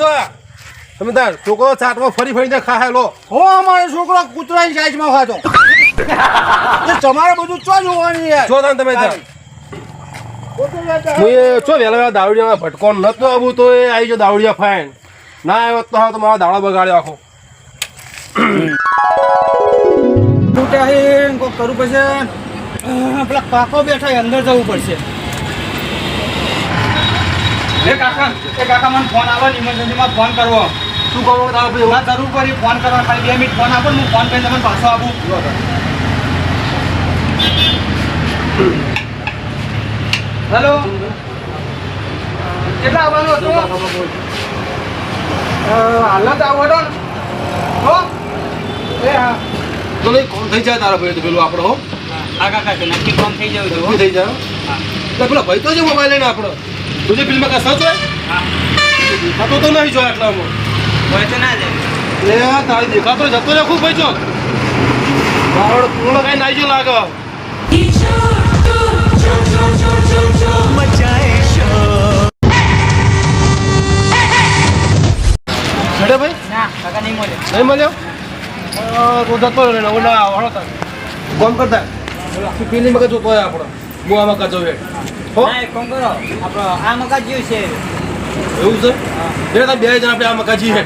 છો તમે તાર છોકરો ચાટમાં ફરી ફરીને ખાહેલો હો અમારો છોકરો કૂતરાની સાઈઝમાં ખાતો તમારે બધું ચો જોવાની છો? તમે હું એ છો વહેલા વહેલા દાવડિયામાં ભટકો નતો આવું તો એ આવી ગયો દાવડિયા ફાઈન. ના આવ્યો તો હા તો મારો દાડો બગાડ્યો આખો. તૂટે હે કરવું પડશે. પેલા કાકો બેઠા અંદર જવું પડશે. એ કાકા એ કાકા મને ફોન આવે ને ઇમરજન્સીમાં ફોન કરવો. શું કરો તારો ના જરૂર પડી ફોન કરવા ખાલી બે મિનિટ ફોન આપો હું ફોન કરીને તમને પાછો આપું. હેલો કેટલા આવવાનું હતું? હાલત આવવાનો હો? એ હા. તો નહીં કોણ થઈ જાય તારા ભાઈ તો પેલું આપણો હો? આ કાકા નક્કી કામ થઈ જાય થઈ જાય? તો પેલો ભાઈ તો છે મોબાઈલ લઈને આપણો તુજે ફિલ્મમાં કાંઈ સચ હોય દેખાતો તો નહીં જોયા એટલામાં હોય તો ના જાય એ તારી દેખાતો જતો રહે ખૂબ ભાઈ છો મારો પૂર્ણ કઈ નાઈ જો લાગે છેડે ભાઈ ના કાકા નહીં મળે નહીં મળ્યો અ, તો જતો રહે ને ઓલા વાળો તાર કોમ કરતા આખી ફિલ્મ કે જોતો હોય આપણો હું આમાં કાચો વેટ હો. એક કામ કરો. આપણો આ મકા જ્યું છે. એવું છે? એટલે બે જણ આપણે આ મકાજી હે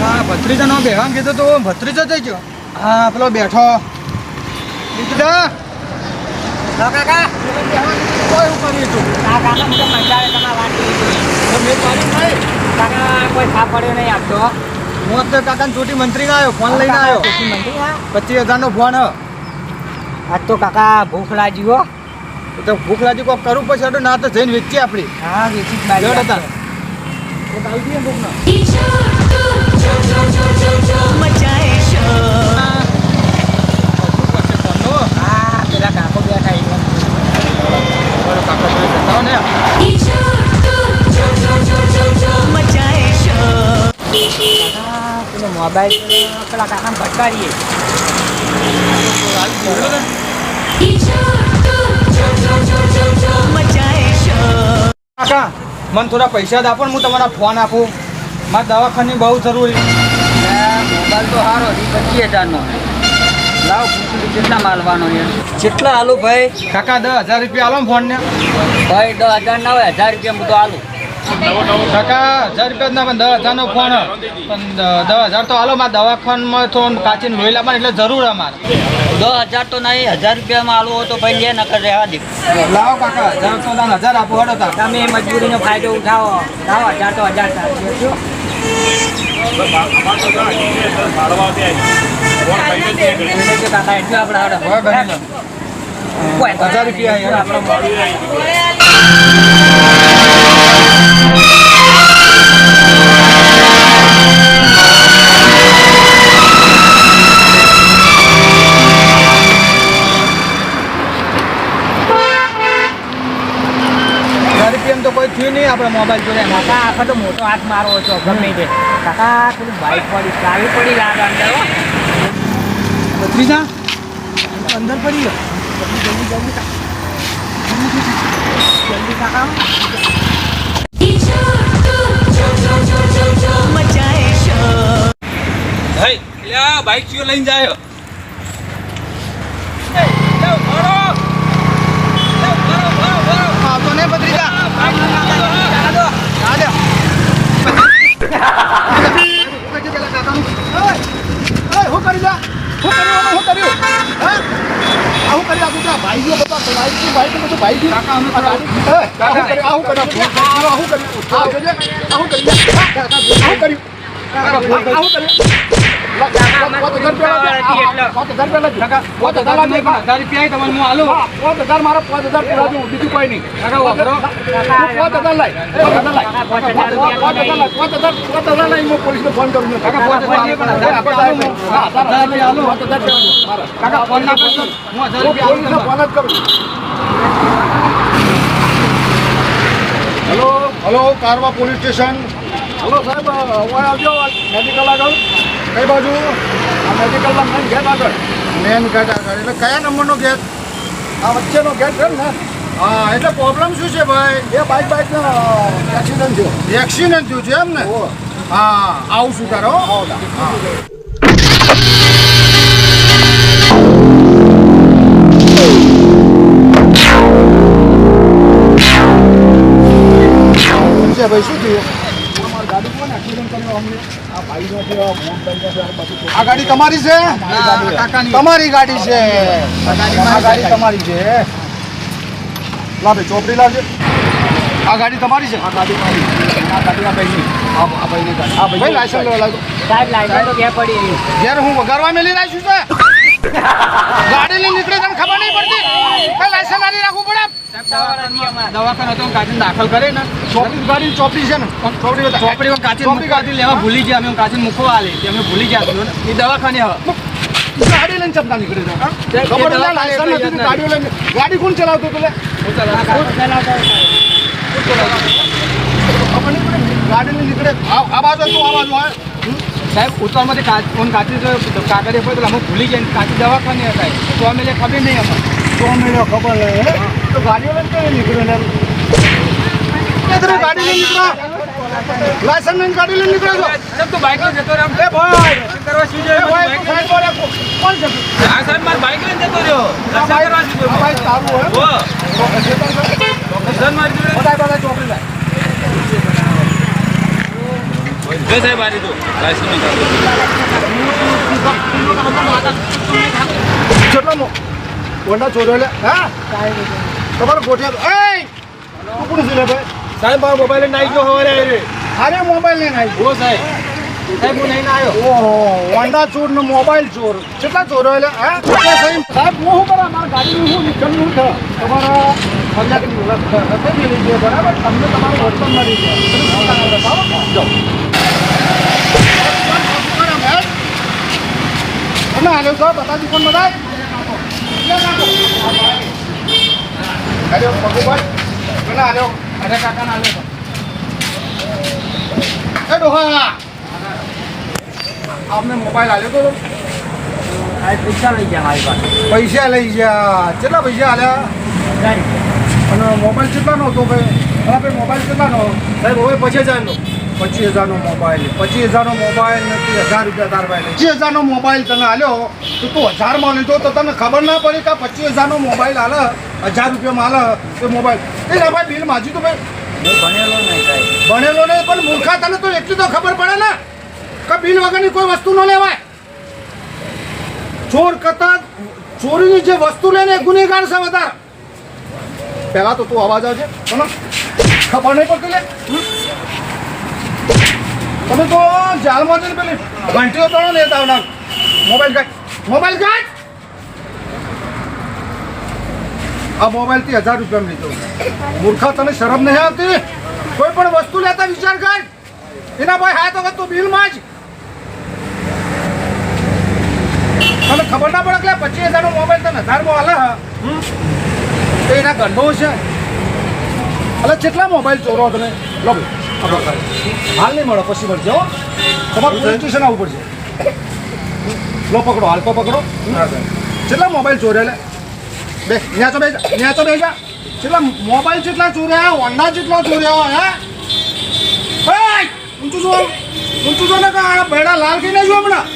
હા ભત્રીજા નો બેહવાન કીધું તો ભત્રીજો થઈ ગયો. હા પેલો બેઠો. દીકરા કાકા? કોઈ એવું કર્યું તું. આ કાકા મને મજા આવે તમારા વાત તો મેં કાકા કોઈ થા પડ્યો નહીં આપતો હું અત્યારે કાકાને ચોટી મંત્રી આવ્યો ફોન લઈને આવ્યો. પચીસ હજારનો ફોન હ. આજ તો કાકા ભૂખ લાગી હો. તો ભૂખ લાગી કોક કરવું પડશે તો ના તો જઈને વેચીએ આપણી. હા વેચી બાજુ હતા કોક મોબાઈલ પેલા કાકા ભટકારીએ કાકા મને થોડા પૈસા આપો ને હું તમારા ફોન આપું. મારે દવાખાની બહુ જરૂરી. મોબાઈલ તો સારો પચીસ હજારનો. લાવ કેટલા માલવાનો છે? કેટલા આલુ ભાઈ? કાકા દસ હજાર રૂપિયા આલો ફોનને. ફોન ને ભાઈ દસ હજાર ના હોય હજાર રૂપિયા હું તો આલું. કાકા હજાર રૂપિયા પણ દસ હજારનો ફોન. પણ દસ હજાર તો હાલો મારે દવાખાનમાં તો કાચીને લોહી લાવવાનું એટલે જરૂર અમારે. દસ હજાર તો નહીં હજાર રૂપિયામાં આલવું હોય તો ભાઈ લે નકર રહેવા દે. લાવો કાકા હજાર તો તમે હજાર આપો હડો તમે મજબૂરીનો ફાયદો ઉઠાવો. લાવો હજાર તો હજાર કાકા એટલે આપણે હજાર રૂપિયા તો કોઈ થયું નહીં આપણે મોબાઈલ જોડે. કાકા આખો તો મોટો હાથ મારવો છો ગમે તે. કાકા પેલું બાઈક પડી ચાવી પડી લાગે અંદર હો. અંદર પડી ગયો. જલ્દી જલ્દી જલ્દી જલ્દી કાકા. આ બાઇક ચિયો લઈને જાય આવું કર્યું? હેલો હેલો કારવા પોલીસ સ્ટેશન હલો સાહેબ હવે આવજો મેડિકલ આગળ કઈ બાજુ? આ મેડિકલના મેન ગેટ આગળ. મેન ગેટ આગળ. એટલે કયા નંબરનો ગેટ આ વચ્ચેનો ગેટ છે ને? હા એટલે પ્રોબ્લેમ શું છે ભાઈ? એ બાઇક બાઇકનો એક્સિડન્ટ થયો. એક્સિડન્ટ થયું છે એમ ને. હા આવું શું કરો. છે ભાઈ શું થયું? અમારી ગાડી કોને એક્સિડન્ટ કર્યો અમને. આ ગાડી તમારી છે? તમારી ગાડી છે. આ ગાડી તમારી છે. લા ચોપડી લાવજે. આ ગાડી તમારી છે? આ ગાડી આ ગાડી આ ભાઈની. આ આ ભાઈની ગાડી. આ ભાઈ લાયસન્સ લેવા લાગો સાહેબ લાઈન તો ક્યાં પડી જ્યારે હું વગાડવા મેલી રાખ્યું છે? ગાડી લઈને નીકળે તને ખબર નહીં પડતી? લાયસન્સ આલી રાખવું પડે? દવાખાના તો કાચીને દાખલ કરે ને. ચોપડી ગાડી ચોપડી છે ને. ચોપડી ચોપડી કાચી ચોપડી કાચી લેવા ભૂલી ગયા અમે. કાચી મૂકવા આલે. તે અમે ભૂલી ગયા. એ દવાખાને હવે. ગાડી લઈને ચમતા નીકળે છે. ખબર ના લાયસન્સ નથી ગાડીઓ લઈને ગાડી કોણ ચલાવતો તું લે? ખબર ગાડી લઈને નીકળે. આ બાજુ તું આ બાજુ આવે. સાહેબ ઉત્તરમાંથી કાચ કાચી કાગળે કાગળિયા તો અમે ભૂલી ગયા કાચી દવાખાને હતા તો અમે ખબર નહીં અમારે મેળો ખબર નહીં હે? તો ગાડીઓ લઈને કઈ નીકળ્યો ને તમે ગાડી લઈને નીકળો. લાયસન્સ લઈને ગાડી લઈને નીકળો છો. સાહેબ તો બાઇક લઈને જતો રહ્યો? એ ભાઈ. કરવા શું એ ભાઈ પર રાખો. કોણ છે? તું? સાહેબ મારે બાઇક લઈને જતો રહ્યો. આ ભાઈ આ ભાઈ તારું હે? તો પછી તો બધા બધા ચોપડી લાય. કેટલો હોન્ડા ચોર્યો લે હા? તમારો ગોઠિયા એ તું કોણ છે ભાઈ? સાહેબ મારો મોબાઈલ લઈને આવી ગયો હવારે આવી અરે મોબાઈલ લઈને આવી ઓ સાહેબ. સાહેબ હું લઈને આવ્યો. ઓહો હોન્ડા ચોર નો મોબાઈલ ચોર. કેટલા ચોરો એટલે હા? કેટલા સહી સાહેબ હું શું કરા? મારા ગાડીનું શું નીકળનું છે? તમારા ફરિયાદની નથી મિલી છે બરાબર? તમને તમારું વર્તન મળી છે. તમે શું કામ બતાવો જાઓ તમે હાલ્યો છો બતાજી પણ બતાય અરે પગુભાઈ કોને હાલ્યો અરે કાકા ના લે એ ડોહા! આપને મોબાઈલ આલ્યો તો પૈસા લઈ ગયા મારી પાસે. પૈસા લઈ ગયા. કેટલા પૈસા આલ્યા? અને મોબાઈલ કેટલાનો હતો ભાઈ? હા ભાઈ મોબાઈલ કેટલાનો? સાહેબ હવે પછી હજારનો. પચીસ હજારનો મોબાઈલ. પચીસ હજારનો મોબાઈલ નથી હજાર રૂપિયા તાર ભાઈ પચીસ હજારનો મોબાઈલ તને આલ્યો તો તું હજારમાં લીધો તો તને ખબર ના પડી કે પચીસ હજારનો મોબાઈલ આલે હજાર રૂપિયામાં આલે એ મોબાઈલ. એ ના ભાઈ બિલ માજી તો ભાઈ. ભણેલો નહીં ભણેલો નહીં પણ મૂર્ખા તને તો એટલી તો ખબર પડે ને કે બિલ વગરની કોઈ વસ્તુ ન લેવાય. ચોર કરતા ચોરીની જે વસ્તુ લે ને ગુનેગાર છે વધારે. પહેલા તો તું અવાજ આવજે. ખબર નહીં પડતી લે? તમે તો જાલમાં જઈને પેલી ઘંટીઓ તળો ને આવનાર મોબાઈલ કાઢ. મોબાઈલ કાઢ! આ મોબાઈલથી હજાર રૂપિયા લીધો. મૂર્ખા, તને શરમ નહીં આવતી? કોઈ પણ વસ્તુ લેતા વિચાર કર. એના ભાઈ હા તો તું બિલમાં જ. તને ખબર ના પડે કે પચીસ હજારનો મોબાઈલ તને હજારમાં હાલે? તો એના ગંડો છે. એટલે કેટલા મોબાઈલ ચોરો તમે લો. હાલ નહીં મળો પછી મળશે હો. તમારે પોલીસ સ્ટેશન આવવું પડશે. લો પકડો હાલ તો પકડો. કેટલા મોબાઈલ ચોર્યા લે? બે ન્યા તો બેજા ન્યા તો બેજા કેટલા મોબાઈલ જેટલા ચોર્યા હોન્ડા જેટલા ચોર્યા હે! ઊંચું જો ઊંચું જો ને કા ભેડા લાલ કઈ જો હમણાં.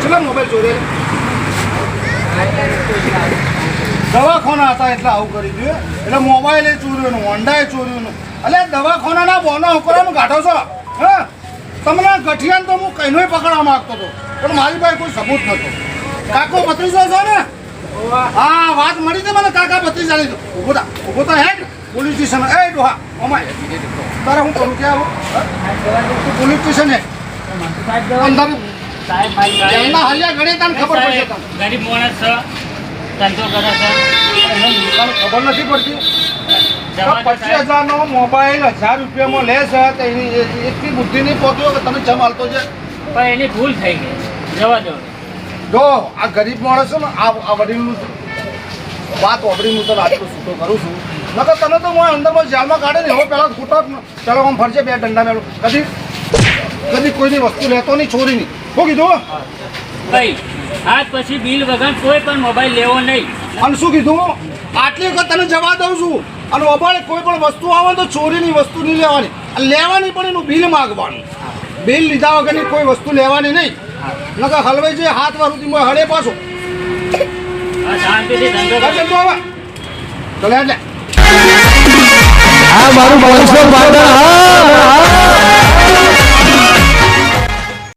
કેટલા મોબાઈલ ચોર્યા દવાખાના હતા એટલે આવું કરી દે એટલે મોબાઈલ એ ચોર્યું ને હોન્ડા એ ચોર્યું ને એટલે દવાખાનાના બોનો હુકરાનું કાઢો છો? હા? તમને ગઠિયાન તો હું કહીને પકડવા માંગતો હતો, પણ મારી પાસે કોઈ સબૂત નહોતો. કાકો ભત્રીસો છો ને? હા, વાત મળી છે મને, કાકા ભત્રીજા લીધો ઊભો થા ઊભો થા હેડ, પોલીસ સ્ટેશન, એ ડોહા ઓમાય તારે હું કરું, ક્યાં આવું? પોલીસ સ્ટેશન હે અંદર એમના ખબર પડશે ગરીબ માણસ છે ખબર નથી પડતી. પચીસ હજારનો મોબાઈલ હજાર રૂપિયામાં લે છે તો એની એટલી બુદ્ધિ નહીં પહોંચ્યો કે તમે જમ હાલતો છે પણ એની ભૂલ થઈ ગઈ. જવા દો. જો આ ગરીબ માણસ ને આ વડીલનું વાત વાપરી હું તને આટલું છૂટો કરું છું. નકર તમે તો હું અંદરમાં જેલમાં કાઢે ને હવે પહેલાં છૂટો ચાલો આમ ફરજે બે દંડા મેળો કદી કદી કોઈની વસ્તુ લેતો નહીં ચોરી નહીં. શું કીધું કઈ આજ પછી બિલ વગર કોઈ પણ મોબાઈલ લેવો નહીં. અને શું કીધું આટલી વખત તને જવા દઉં છું. અને અબાળે કોઈ પણ વસ્તુ આવે તો ચોરીની વસ્તુ નહીં લેવાની. લેવાની પણ એનું બિલ માગવાનું. બિલ લીધા વગરની કોઈ વસ્તુ લેવાની નહીં. નકર હલવાઈ જે હાથ વાળું હળે પાછો. તું એટલે. આ મારું હા.